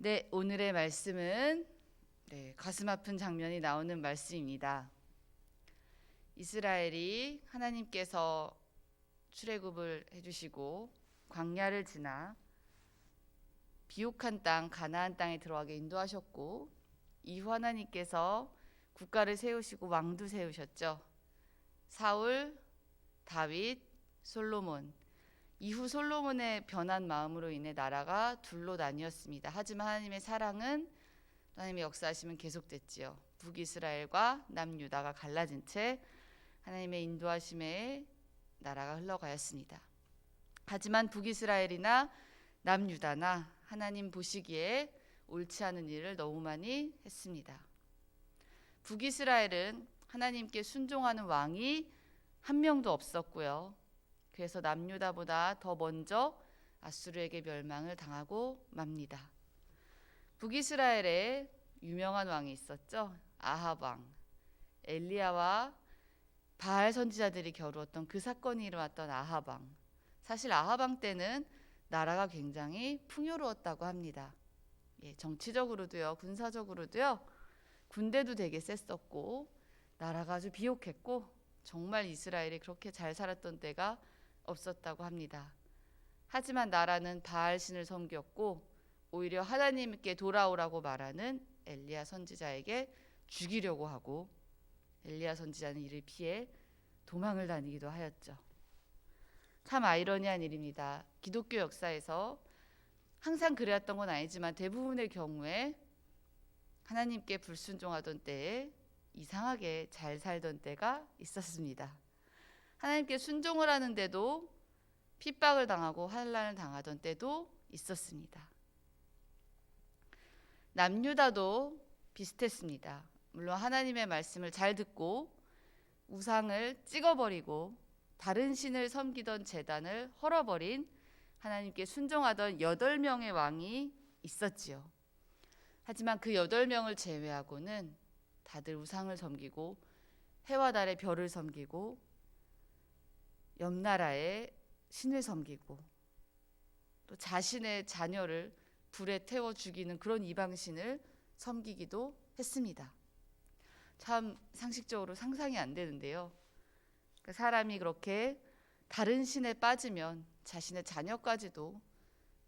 네, 오늘의 말씀은 네, 가슴 아픈 장면이 나오는 말씀입니다. 이스라엘이 하나님께서 출애굽을 해주시고 광야를 지나 비옥한 땅 가나안 땅에 들어가게 인도하셨고 이후 하나님께서 국가를 세우시고 왕도 세우셨죠. 사울, 다윗, 솔로몬. 이후 솔로몬의 변한 마음으로 인해 나라가 둘로 나뉘었습니다. 하지만 하나님의 사랑은 하나님의 역사하심은 계속됐지요. 북이스라엘과 남유다가 갈라진 채 하나님의 인도하심에 나라가 흘러가였습니다. 하지만 북이스라엘이나 남유다나 하나님 보시기에 옳지 않은 일을 너무 많이 했습니다. 북이스라엘은 하나님께 순종하는 왕이 한 명도 없었고요. 그래서 남유다보다 더 먼저 아수르에게 멸망을 당하고 맙니다. 북이스라엘에 유명한 왕이 있었죠. 아합 왕. 엘리야와 바알 선지자들이 겨루었던 그 사건이 일어났던 아합 왕. 사실 아합 왕 때는 나라가 굉장히 풍요로웠다고 합니다. 예, 정치적으로도요, 군사적으로도요, 군대도 되게 셌었고, 나라가 아주 비옥했고, 정말 이스라엘이 그렇게 잘 살았던 때가 없었다고 합니다. 하지만 나라는 바알 신을 섬겼고, 오히려 하나님께 돌아오라고 말하는 엘리야 선지자에게 죽이려고 하고, 엘리야 선지자는 이를 피해 도망을 다니기도 하였죠. 참 아이러니한 일입니다. 기독교 역사에서 항상 그래왔던 건 아니지만 대부분의 경우에 하나님께 불순종하던 때에 이상하게 잘 살던 때가 있었습니다. 하나님께 순종을 하는데도 핍박을 당하고 환란을 당하던 때도 있었습니다. 남유다도 비슷했습니다. 물론 하나님의 말씀을 잘 듣고 우상을 찍어버리고 다른 신을 섬기던 재단을 헐어버린 하나님께 순종하던 여덟 명의 왕이 있었지요. 하지만 그 여덟 명을 제외하고는 다들 우상을 섬기고 해와 달의 별을 섬기고 옆 나라의 신을 섬기고 또 자신의 자녀를 불에 태워 죽이는 그런 이방신을 섬기기도 했습니다. 참 상식적으로 상상이 안 되는데요. 그 사람이 그렇게 다른 신에 빠지면 자신의 자녀까지도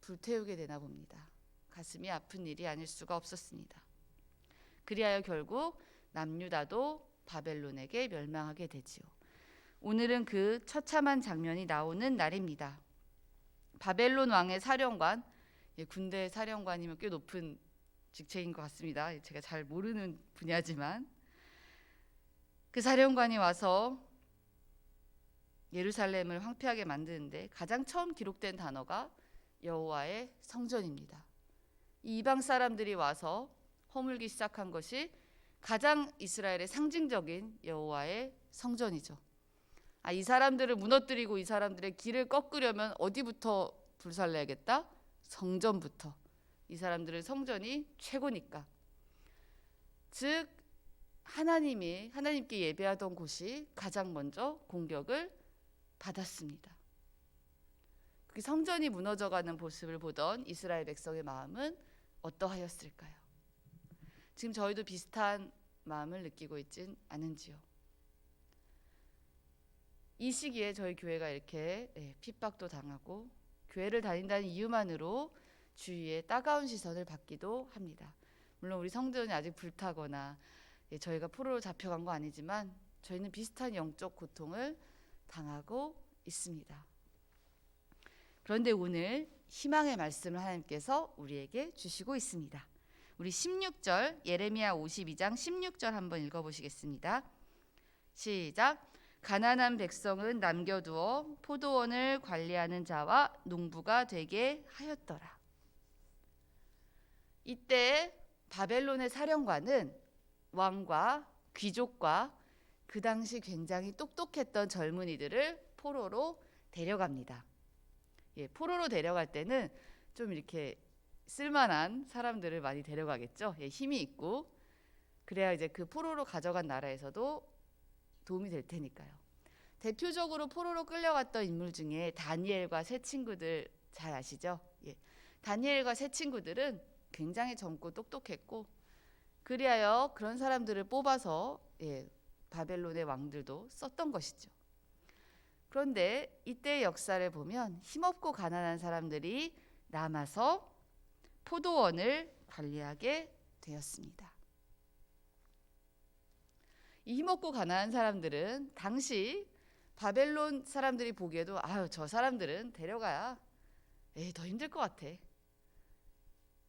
불태우게 되나 봅니다. 가슴이 아픈 일이 아닐 수가 없었습니다. 그리하여 결국 남유다도 바벨론에게 멸망하게 되지요. 오늘은 그 처참한 장면이 나오는 날입니다. 바벨론 왕의 사령관, 예, 군대 사령관이면 꽤 높은 직책인 것 같습니다. 제가 잘 모르는 분야지만 그 사령관이 와서 예루살렘을 황폐하게 만드는데 가장 처음 기록된 단어가 여호와의 성전입니다. 이 이방 사람들이 와서 허물기 시작한 것이 가장 이스라엘의 상징적인 여호와의 성전이죠. 아, 이 사람들을 무너뜨리고 이 사람들의 길을 꺾으려면 어디부터 불살내야겠다? 성전부터. 이 사람들의 성전이 최고니까. 즉 하나님이 하나님께 예배하던 곳이 가장 먼저 공격을 받았습니다. 그 성전이 무너져가는 모습을 보던 이스라엘 백성의 마음은 어떠하였을까요? 지금 저희도 비슷한 마음을 느끼고 있진 않은지요. 이 시기에 저희 교회가 이렇게 예, 핍박도 당하고 교회를 다닌다는 이유만으로 주위에 따가운 시선을 받기도 합니다. 물론 우리 성전이 아직 불타거나 예, 저희가 포로로 잡혀간 거 아니지만 저희는 비슷한 영적 고통을 당하고 있습니다. 그런데 오늘 희망의 말씀을 하나님께서 우리에게 주시고 있습니다. 우리 16절 예레미야 52장 16절 한번 읽어 보시겠습니다. 시작. 가난한 백성은 남겨두어 포도원을 관리하는 자와 농부가 되게 하였더라. 이때 바벨론의 사령관은 왕과 귀족과 그 당시 굉장히 똑똑했던 젊은이들을 포로로 데려갑니다. 예, 포로로 데려갈 때는 좀 이렇게 쓸만한 사람들을 많이 데려가겠죠. 예, 힘이 있고 그래야 이제 그 포로로 가져간 나라에서도 도움이 될 테니까요. 대표적으로 포로로 끌려갔던 인물 중에 다니엘과 세 친구들 잘 아시죠? 예. 다니엘과 세 친구들은 굉장히 젊고 똑똑했고 그리하여 그런 사람들을 뽑아서 예, 바벨론의 왕들도 썼던 것이죠. 그런데 이때의 역사를 보면 힘없고 가난한 사람들이 남아서 포도원을 관리하게 되었습니다. 이 힘없고 가난한 사람들은 당시 바벨론 사람들이 보기에도 아유 저 사람들은 데려가야 에이 더 힘들 것 같아.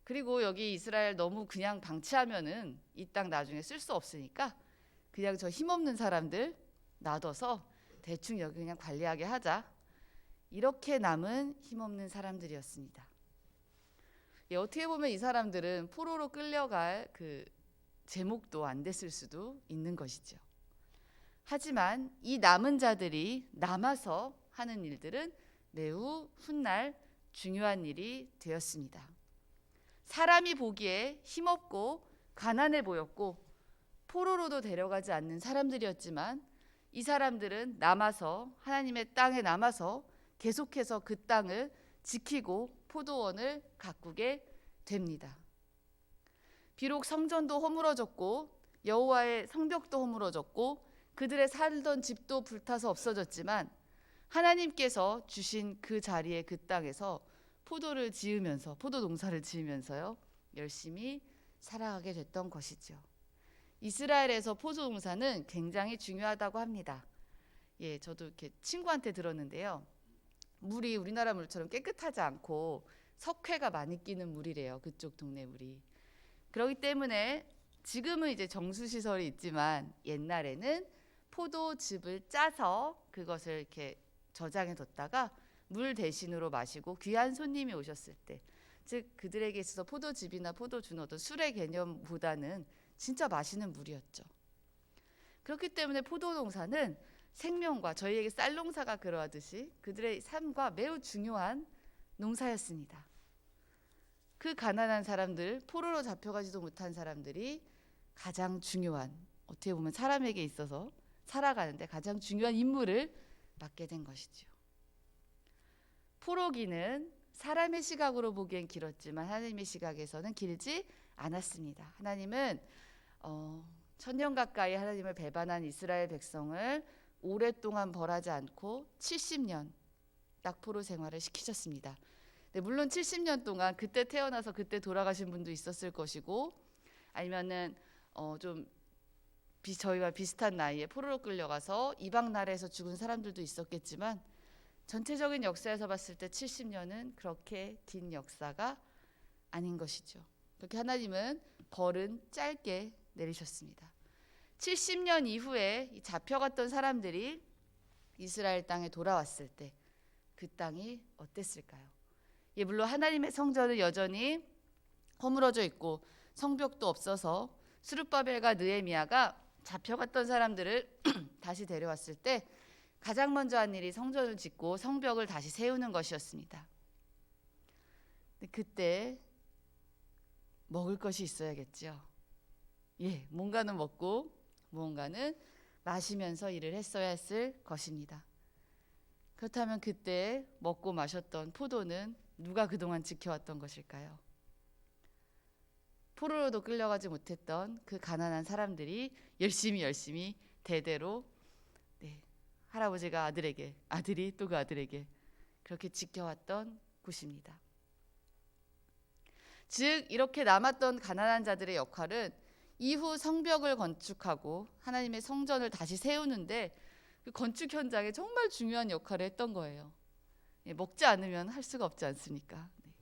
그리고 여기 이스라엘 너무 그냥 방치하면은 이 땅 나중에 쓸 수 없으니까 그냥 저 힘없는 사람들 놔둬서 대충 여기 그냥 관리하게 하자. 이렇게 남은 힘없는 사람들이었습니다. 예, 어떻게 보면 이 사람들은 포로로 끌려갈 그 제목도 안 됐을 수도 있는 것이죠. 하지만 이 남은 자들이 남아서 하는 일들은 매우 훗날 중요한 일이 되었습니다. 사람이 보기에 힘없고 가난해 보였고 포로로도 데려가지 않는 사람들이었지만 이 사람들은 남아서 하나님의 땅에 남아서 계속해서 그 땅을 지키고 포도원을 가꾸게 됩니다. 비록 성전도 허물어졌고 여호와의 성벽도 허물어졌고 그들의 살던 집도 불타서 없어졌지만 하나님께서 주신 그 자리에 그 땅에서 포도를 지으면서 포도 농사를 지으면서요 열심히 살아가게 됐던 것이죠. 이스라엘에서 포도 농사는 굉장히 중요하다고 합니다. 예, 저도 이렇게 친구한테 들었는데요. 물이 우리나라 물처럼 깨끗하지 않고 석회가 많이 끼는 물이래요. 그쪽 동네 물이. 그렇기 때문에 지금은 이제 정수 시설이 있지만 옛날에는 포도즙을 짜서 그것을 이렇게 저장해 뒀다가 물 대신으로 마시고 귀한 손님이 오셨을 때, 즉 그들에게 있어서 포도즙이나 포도주는 어떤 술의 개념보다는 진짜 마시는 물이었죠. 그렇기 때문에 포도 농사는 생명과 저희에게 쌀 농사가 그러하듯이 그들의 삶과 매우 중요한 농사였습니다. 그 가난한 사람들, 포로로 잡혀가지도 못한 사람들이 가장 중요한 어떻게 보면 사람에게 있어서 살아가는데 가장 중요한 임무를 맡게 된 것이죠. 포로기는 사람의 시각으로 보기엔 길었지만 하나님의 시각에서는 길지 않았습니다. 하나님은 어, 천년 가까이 하나님을 배반한 이스라엘 백성을 오랫동안 벌하지 않고 70년 딱 포로 생활을 시키셨습니다. 네, 물론 70년 동안 그때 태어나서 그때 돌아가신 분도 있었을 것이고 아니면은 어, 좀 비, 저희와 비슷한 나이에 포로로 끌려가서 이방 나라에서 죽은 사람들도 있었겠지만 전체적인 역사에서 봤을 때 70년은 그렇게 긴 역사가 아닌 것이죠. 그렇게 하나님은 벌은 짧게 내리셨습니다. 70년 이후에 잡혀갔던 사람들이 이스라엘 땅에 돌아왔을 때 그 땅이 어땠을까요? 예, 물론 하나님의 성전은 여전히 허물어져 있고 성벽도 없어서 수르바벨과 느헤미야가 잡혀갔던 사람들을 다시 데려왔을 때 가장 먼저 한 일이 성전을 짓고 성벽을 다시 세우는 것이었습니다. 그때 먹을 것이 있어야겠죠. 예, 뭔가는 먹고 무언가는 마시면서 일을 했어야 했을 것입니다. 그렇다면 그때 먹고 마셨던 포도는 누가 그동안 지켜왔던 것일까요? 포로로도 끌려가지 못했던 그 가난한 사람들이 열심히 열심히 대대로 네, 할아버지가 아들에게 아들이 또 그 아들에게 그렇게 지켜왔던 곳입니다. 즉 이렇게 남았던 가난한 자들의 역할은 이후 성벽을 건축하고 하나님의 성전을 다시 세우는데 그 건축 현장에 정말 중요한 역할을 했던 거예요. 예, 먹지 않으면 할 수가 없지 않습니까? 네.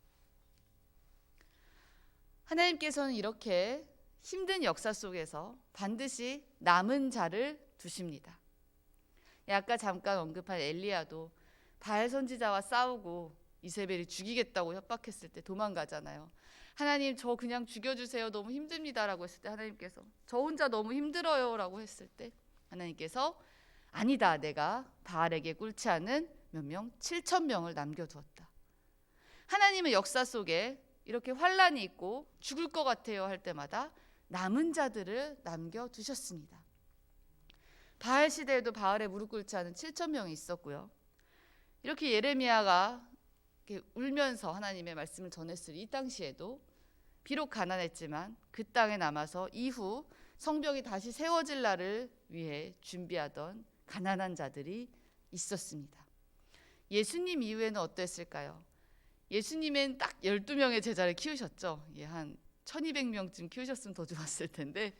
하나님께서는 이렇게 힘든 역사 속에서 반드시 남은 자를 두십니다. 예, 아까 잠깐 언급한 엘리야도 바알 선지자와 싸우고 이세벨이 죽이겠다고 협박했을 때 도망가잖아요. 하나님 저 그냥 죽여주세요. 너무 힘듭니다라고 했을 때 하나님께서 저 혼자 너무 힘들어요라고 했을 때 하나님께서 아니다 내가 바알에게 꿀치 않은 몇 명? 7천 명을 남겨두었다. 하나님의 역사 속에 이렇게 환란이 있고 죽을 것 같아요 할 때마다 남은 자들을 남겨두셨습니다. 바알 시대에도 바알에 무릎 꿇지 않은 7천 명이 있었고요. 이렇게 예레미야가 이렇게 울면서 하나님의 말씀을 전했을 이 당시에도 비록 가난했지만 그 땅에 남아서 이후 성벽이 다시 세워질 날을 위해 준비하던 가난한 자들이 있었습니다. 예수님 이후에는 어땠을까요? 예수님은 딱 12명의 제자를 키우셨죠. 예, 한 1200명쯤 키우셨으면 더 좋았을 텐데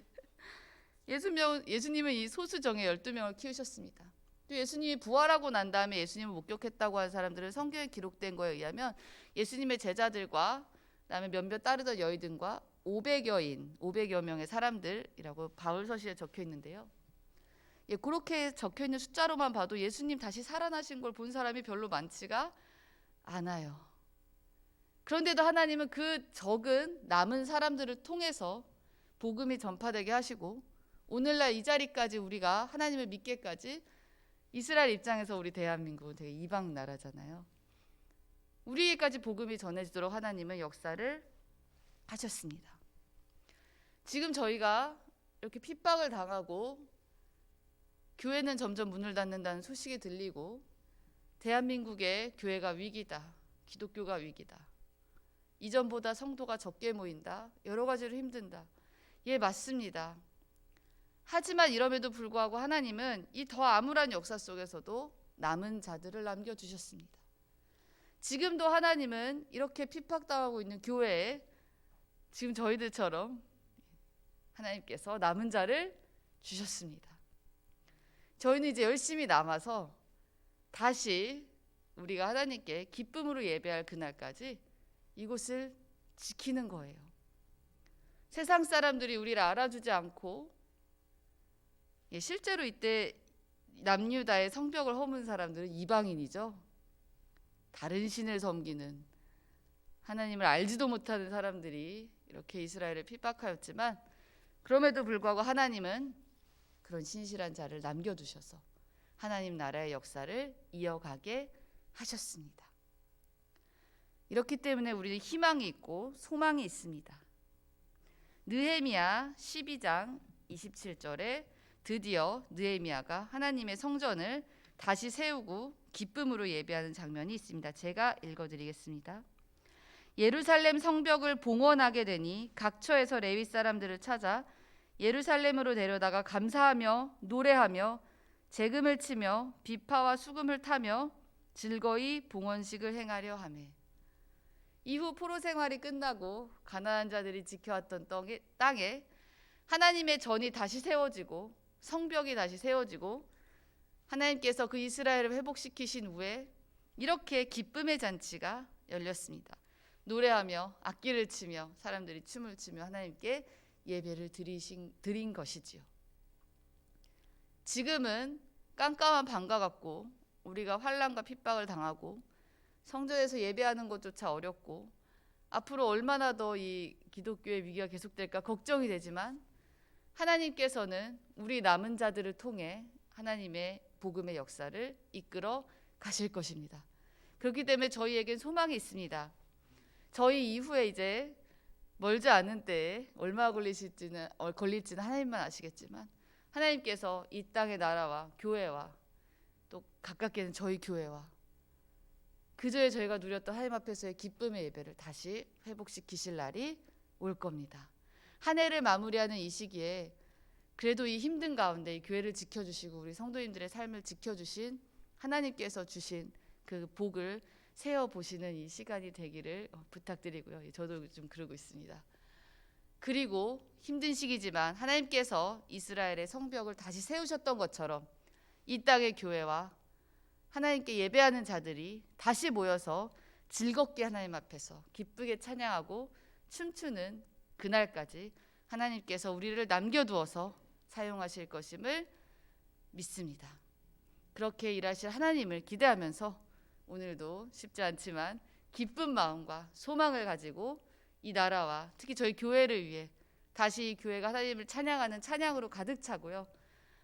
예수명, 예수님은 이 소수정의 12명을 키우셨습니다. 또 예수님이 부활하고 난 다음에 예수님을 목격했다고 하는 사람들은 성경에 기록된 거에 의하면 예수님의 제자들과 그다음에 몇몇 따르던 여인들과 500여인, 500여 명의 사람들이라고 바울서시에 적혀 있는데요. 예, 그렇게 적혀 있는 숫자로만 봐도 예수님 다시 살아나신 걸 본 사람이 별로 많지가 않아요. 그런데도 하나님은 그 적은 남은 사람들을 통해서 복음이 전파되게 하시고 오늘날 이 자리까지 우리가 하나님을 믿게까지 이스라엘 입장에서 우리 대한민국은 되게 이방 나라잖아요. 우리에게까지 복음이 전해지도록 하나님은 역사를 하셨습니다. 지금 저희가 이렇게 핍박을 당하고 교회는 점점 문을 닫는다는 소식이 들리고 대한민국의 교회가 위기다. 기독교가 위기다. 이전보다 성도가 적게 모인다. 여러 가지로 힘든다. 예, 맞습니다. 하지만 이럼에도 불구하고 하나님은 이 더 암울한 역사 속에서도 남은 자들을 남겨 주셨습니다. 지금도 하나님은 이렇게 핍박당하고 있는 교회에 지금 저희들처럼 하나님께서 남은 자를 주셨습니다. 저희는 이제 열심히 남아서 다시 우리가 하나님께 기쁨으로 예배할 그날까지 이곳을 지키는 거예요. 세상 사람들이 우리를 알아주지 않고 예, 실제로 이때 남유다의 성벽을 허문 사람들은 이방인이죠. 다른 신을 섬기는 하나님을 알지도 못하는 사람들이 이렇게 이스라엘을 핍박하였지만 그럼에도 불구하고 하나님은 그런 신실한 자를 남겨두셔서 하나님 나라의 역사를 이어가게 하셨습니다. 이렇기 때문에 우리는 희망이 있고 소망이 있습니다. 느헤미야 12장 27절에 드디어 느헤미야가 하나님의 성전을 다시 세우고 기쁨으로 예배하는 장면이 있습니다. 제가 읽어 드리겠습니다. 예루살렘 성벽을 봉헌하게 되니 각처에서 레위 사람들을 찾아 예루살렘으로 데려다가 감사하며 노래하며 재금을 치며 비파와 수금을 타며 즐거이 봉헌식을 행하려 하매 이후 포로 생활이 끝나고 가난한 자들이 지켜왔던 땅에, 땅에 하나님의 전이 다시 세워지고 성벽이 다시 세워지고 하나님께서 그 이스라엘을 회복시키신 후에 이렇게 기쁨의 잔치가 열렸습니다. 노래하며 악기를 치며 사람들이 춤을 추며 하나님께 예배를 드리신, 드린 것이지요. 지금은 깜깜한 밤과 같고 우리가 환란과 핍박을 당하고 성전에서 예배하는 것조차 어렵고 앞으로 얼마나 더 이 기독교의 위기가 계속될까 걱정이 되지만 하나님께서는 우리 남은 자들을 통해 하나님의 복음의 역사를 이끌어 가실 것입니다. 그렇기 때문에 저희에겐 소망이 있습니다. 저희 이후에 이제 멀지 않은 때에 얼마 걸리실지는 어, 걸릴지는 하나님만 아시겠지만 하나님께서 이 땅의 나라와 교회와 또 가깝게는 저희 교회와 그저에 저희가 누렸던 하나님 앞에서의 기쁨의 예배를 다시 회복시키실 날이 올 겁니다. 한 해를 마무리하는 이 시기에 그래도 이 힘든 가운데 이 교회를 지켜주시고 우리 성도님들의 삶을 지켜주신 하나님께서 주신 그 복을 세어 보시는 이 시간이 되기를 어, 부탁드리고요. 예, 저도 좀 그러고 있습니다. 그리고 힘든 시기지만 하나님께서 이스라엘의 성벽을 다시 세우셨던 것처럼 이 땅의 교회와 하나님께 예배하는 자들이 다시 모여서 즐겁게 하나님 앞에서 기쁘게 찬양하고 춤추는 그날까지 하나님께서 우리를 남겨두어서 사용하실 것임을 믿습니다. 그렇게 일하실 하나님을 기대하면서 오늘도 쉽지 않지만 기쁜 마음과 소망을 가지고 이 나라와 특히 저희 교회를 위해 다시 이 교회가 하나님을 찬양하는 찬양으로 가득 차고요.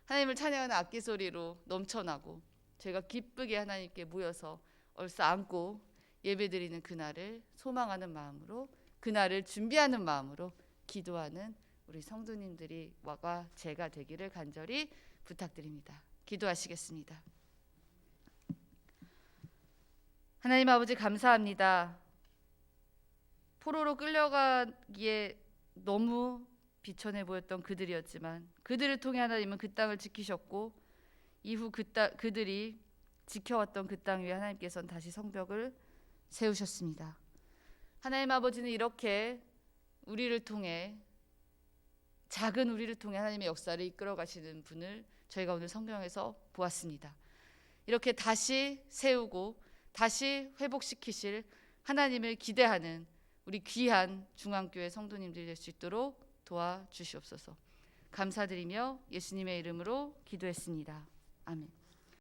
하나님을 찬양하는 악기 소리로 넘쳐나고 저희가 기쁘게 하나님께 모여서 얼싸 안고 예배드리는 그날을 소망하는 마음으로 그날을 준비하는 마음으로 기도하는 우리 성도님들이 와가 제가 되기를 간절히 부탁드립니다. 기도하시겠습니다. 하나님 아버지 감사합니다. 포로로 끌려가기에 너무 비천해 보였던 그들이었지만 그들을 통해 하나님은 그 땅을 지키셨고 이후 그 땅, 그들이 지켜왔던 그 땅 위에 하나님께서는 다시 성벽을 세우셨습니다. 하나님 아버지는 이렇게 우리를 통해 작은 우리를 통해 하나님의 역사를 이끌어 가시는 분을 저희가 오늘 성경에서 보았습니다. 이렇게 다시 세우고 다시 회복시키실 하나님을 기대하는 우리 귀한 중앙교회 성도님들이 될수 있도록 도와주시옵소서. 감사드리며 예수님의 이름으로 기도했습니다. 아멘.